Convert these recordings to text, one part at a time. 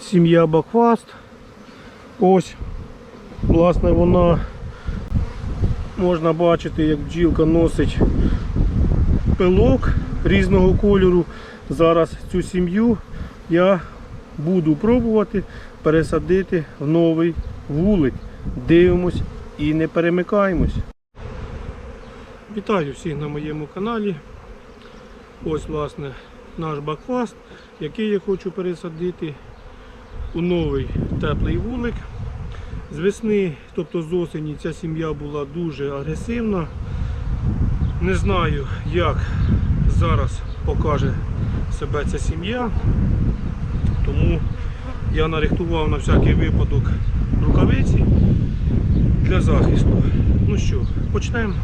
сім'я Бакфаст. Ось, власне, вона можна бачити, як бджілка носить пилок різного кольору. Зараз цю сім'ю я буду пробувати пересадити в новий вулик. Дивимось і не перемикаємось. Вітаю всіх на моєму каналі. Ось, власне, наш бакфаст, який я хочу пересадити у новий теплий вулик. З весни, тобто з осені, ця сім'я була дуже агресивна. Не знаю, як зараз покаже себе ця сім'я. Тому я нарихтував на всякий випадок рукавиці для захисту. Ну що, почнемо.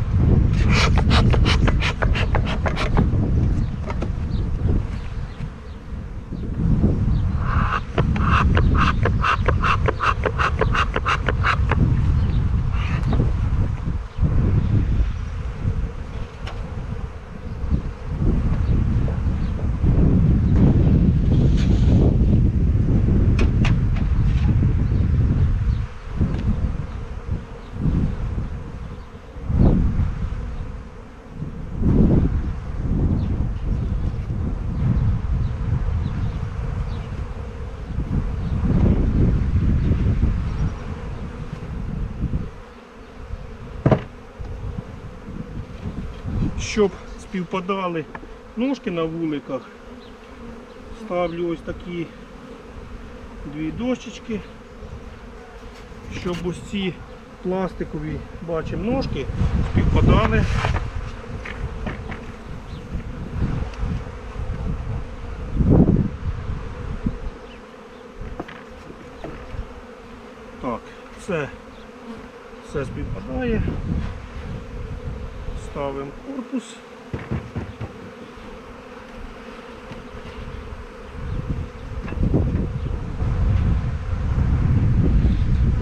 Щоб співпадали ножки на вуликах, ставлю ось такі дві дощечки, щоб ось ці пластикові бачимо ножки співпадали. Так, все, все співпадає. Ставимо корпус.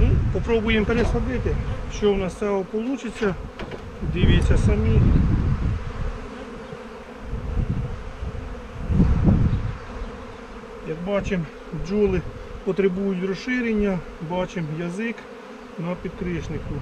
Ну, попробуємо пересадити, що в нас з цього вийде. Дивіться самі. Як бачимо, бджоли потребують розширення, бачимо язик на підкришнику.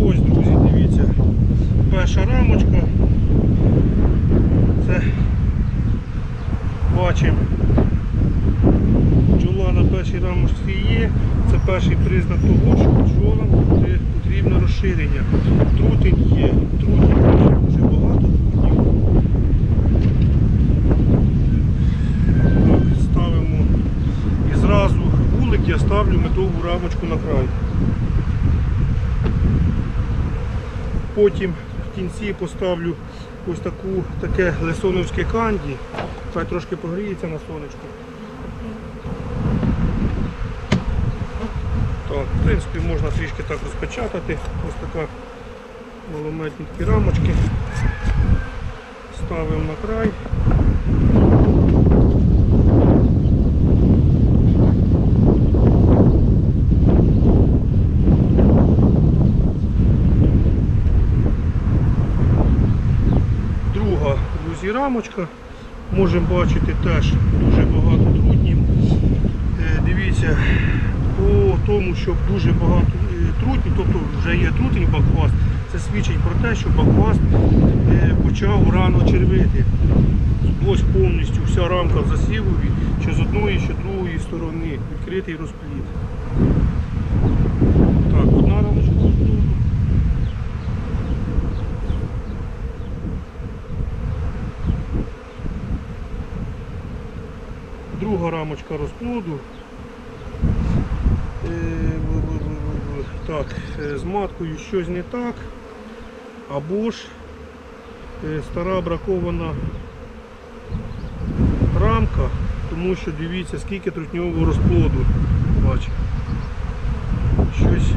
Ось, друзі, дивіться, перша рамочка. Це бачимо. Бджола на першій рамочці є. Це перший признак того, що бджолам буде- потрібно розширення. Трутень є, трутень дуже багато трутнів. Так, ставимо і зразу вулик я ставлю медову рамочку на край. Потім в кінці поставлю ось таку таке лисоновське канді. Хай трошки погріється на сонечку. Так, в принципі, можна трішки так розпечатати. Ось така малометні рамочки. Ставимо на край. Друга, друзі, рамочка. Можемо бачити теж дуже багато трутнів. Е, Дивіться, по тому, що дуже багато е, трутнів, тобто вже є трутень бакфаст, це свідчить про те, що бакфаст е, почав рано червити. Ось повністю вся рамка в засівові, що з одної, що з другої сторони відкритий розплід. Так, одна рамочка. Рамочка розплоду. Е. Так, е, з маткою щось не так. Або ж е, стара бракована рамка, тому що дивіться, скільки трутньового розплоду. Бачите. Щось.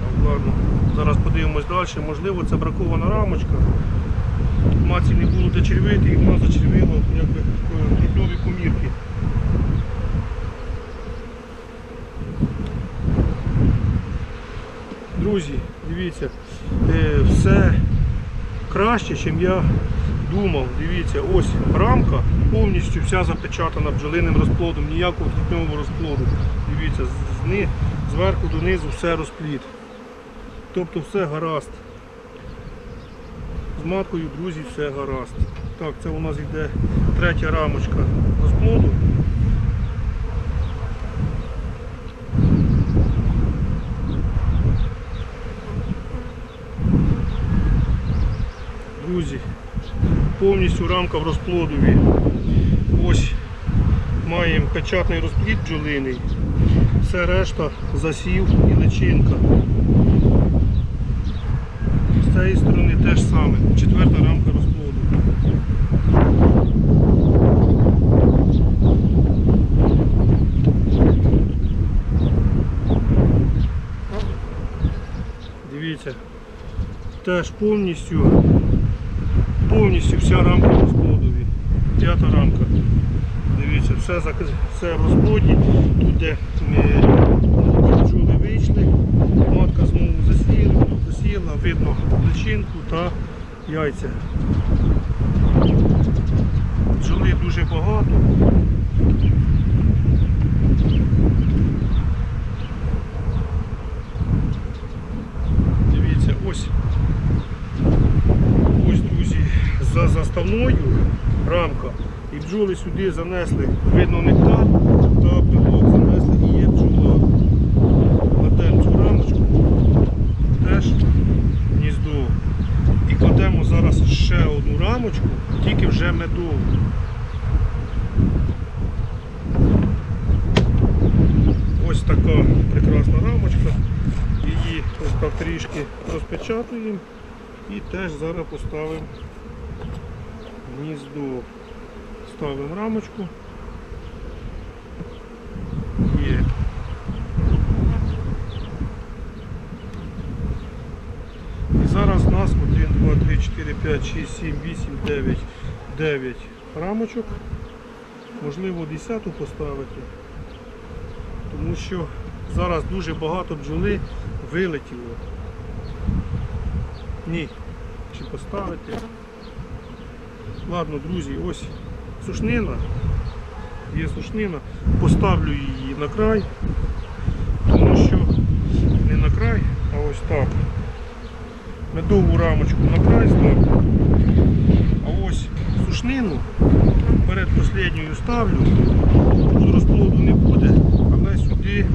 Так, ладно. Зараз подивимось далі. Можливо, це бракована рамочка. Маці не було де червити і вона зачервила якби е, трутньові комірки. Друзі, дивіться, е, все краще, ніж я думав. Дивіться, ось рамка повністю вся запечатана бджолиним розплодом, ніякого трутньового розплоду. Дивіться, зверху донизу все розплід. Тобто все гаразд. Маткою, друзі, все гаразд. Так, це у нас йде третя рамочка розплоду. Друзі, повністю рамка в розплодові. Ось маємо печатний розплід бджолиний. Все решта засів і личинка. З цієї сторони теж саме. Четверта рамка розплоду. Дивіться, теж повністю, повністю вся рамка в розплодові. П'ята рамка. Дивіться, все, все в розплоді. Тут де е, бджоли вийшли, матка знову засіла, засіла, видно личинку та яйця. Бджоли дуже багато. Дивіться, ось ось, друзі, за заставною рамка. І бджоли сюди занесли, видно нектар та пилок занесли і є бджола. Кладемо цю рамочку, теж гніздо. І кладемо зараз ще одну рамочку, тільки вже медову. Ось така прекрасна рамочка. Її ось так трішки розпечатуємо і теж зараз поставимо гніздо. Ставимо рамочку. І зараз у нас 1, 2, 3, 4, 5, 6, 7, 8, 9, 9 рамочок. Можливо 10 поставити. Тому що зараз дуже багато бджоли вилетіло. Ні. Чи поставити? Ладно, друзі, ось сушнина. Є сушнина. Поставлю її на край, тому що не на край, а ось так. Медову рамочку на край ставлю. А ось сушнину перед последньою ставлю. Тут розплоду не буде, але сюди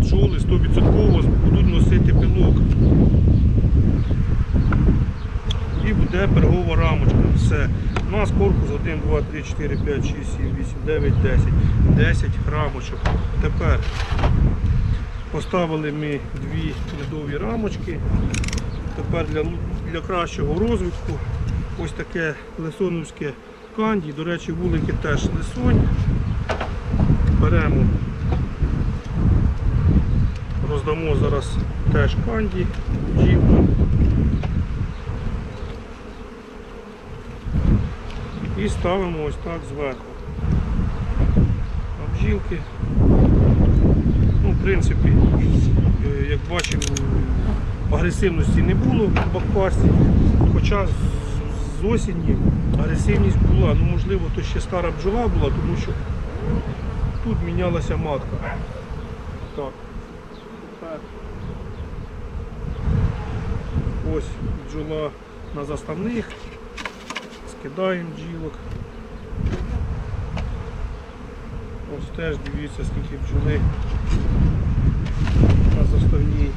бджоли 100% будуть носити пилок. І буде пергова рамочка. Все. У нас корпус 1, 2, 3, 4, 5, 6, 7, 8, 9, 10. 10 рамочок. Тепер поставили ми дві медові рамочки. Тепер для, для кращого розвитку ось таке лисоновське канді. До речі, вулики теж лисонь. Беремо, роздамо зараз теж канді, бджілкам. І ставимо ось так зверху. А бджілки, ну, в принципі, як бачимо, агресивності не було в бакфасті, хоча з- осені агресивність була. Ну, можливо, то ще стара бджола була, тому що тут мінялася матка. Так. Ось бджола на заставних. Скидаємо бджілок. Ось теж дивіться, скільки бджоли на заставній.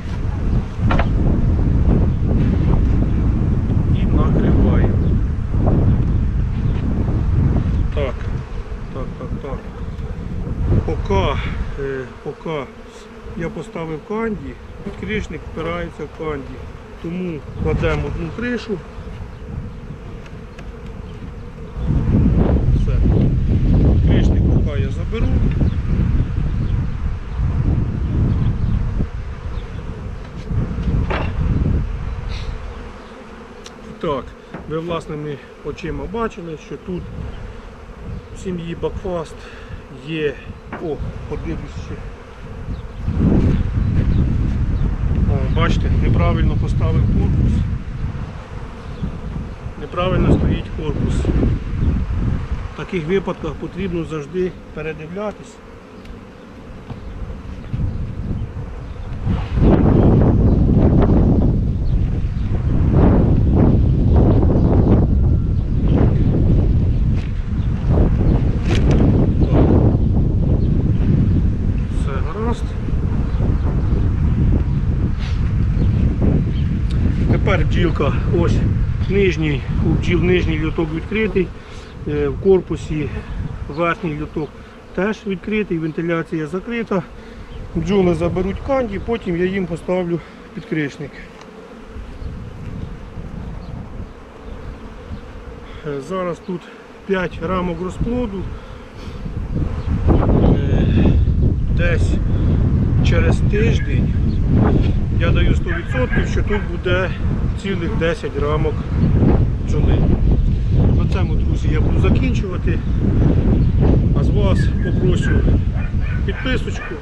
І накриваємо. Так, поки, е, поки я поставив канді, підкришник впирається в канді. Тому кладемо одну кришу. Все. Кришник поки я заберу. Так, ви власними очима бачили, що тут в сім'ї Бакфаст є. О, подивлюсь ще. О, бачите, неправильно поставив корпус. Неправильно стоїть корпус. В таких випадках потрібно завжди передивлятись. Все гаразд. Тепер бджілка, ось нижній, у бджіл нижній люток відкритий, е, в корпусі верхній люток теж відкритий, вентиляція закрита. Бджоли заберуть канді, потім я їм поставлю підкришник. Е, Зараз тут 5 рамок розплоду. Е, Десь через тиждень я даю 100%, що тут буде цілих 10 рамок бджоли. На цьому, друзі, я буду закінчувати. А з вас попрошу підписочку,